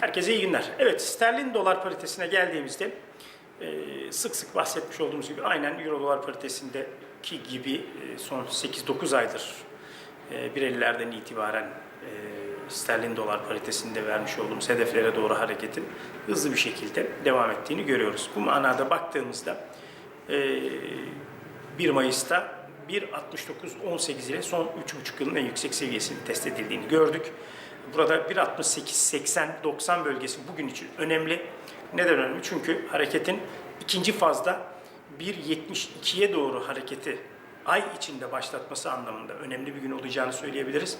Herkese iyi günler. Evet, sterlin dolar paritesine geldiğimizde e, sık sık bahsetmiş olduğumuz gibi aynen euro dolar paritesindeki gibi e, son 8-9 aydır e, 1.50'lerden itibaren e, sterlin dolar paritesinde vermiş olduğumuz hedeflere doğru hareketin hızlı bir şekilde devam ettiğini görüyoruz. Bu manada baktığımızda e, 1 Mayıs'ta 1.69.18 ile son 3,5 yılın en yüksek seviyesinin test edildiğini gördük. Burada 1.68-80-90 bölgesi bugün için önemli. Neden önemli? Çünkü hareketin ikinci fazda 1.72'ye doğru hareketi ay içinde başlatması anlamında önemli bir gün olacağını söyleyebiliriz.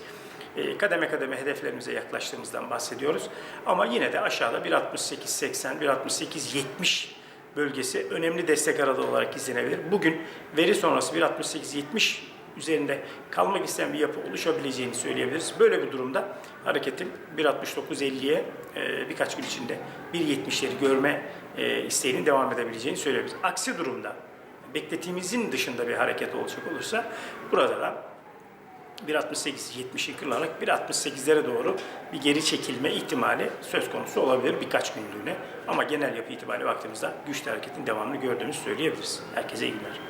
E, Kademe kademe hedeflerimize yaklaştığımızdan bahsediyoruz. Ama yine de aşağıda 1.68-80, 1.68-70 bölgesi önemli destek aralığı olarak izlenebilir. Bugün veri sonrası 1.68-70 üzerinde kalmak isteyen bir yapı oluşabileceğini söyleyebiliriz. Böyle bir durumda hareketin 1.69-50'ye e, birkaç gün içinde 1.70'leri görme e, isteğinin devam edebileceğini söyleyebiliriz. Aksi durumda beklediğimizin dışında bir hareket olacak olursa burada da 1.68-70'i kırarak 1.68'lere doğru bir geri çekilme ihtimali söz konusu olabilir birkaç günlüğüne. Ama genel yapı itibariyle baktığımızda güçlü hareketin devamını gördüğümüzü söyleyebiliriz. Herkese iyi günler.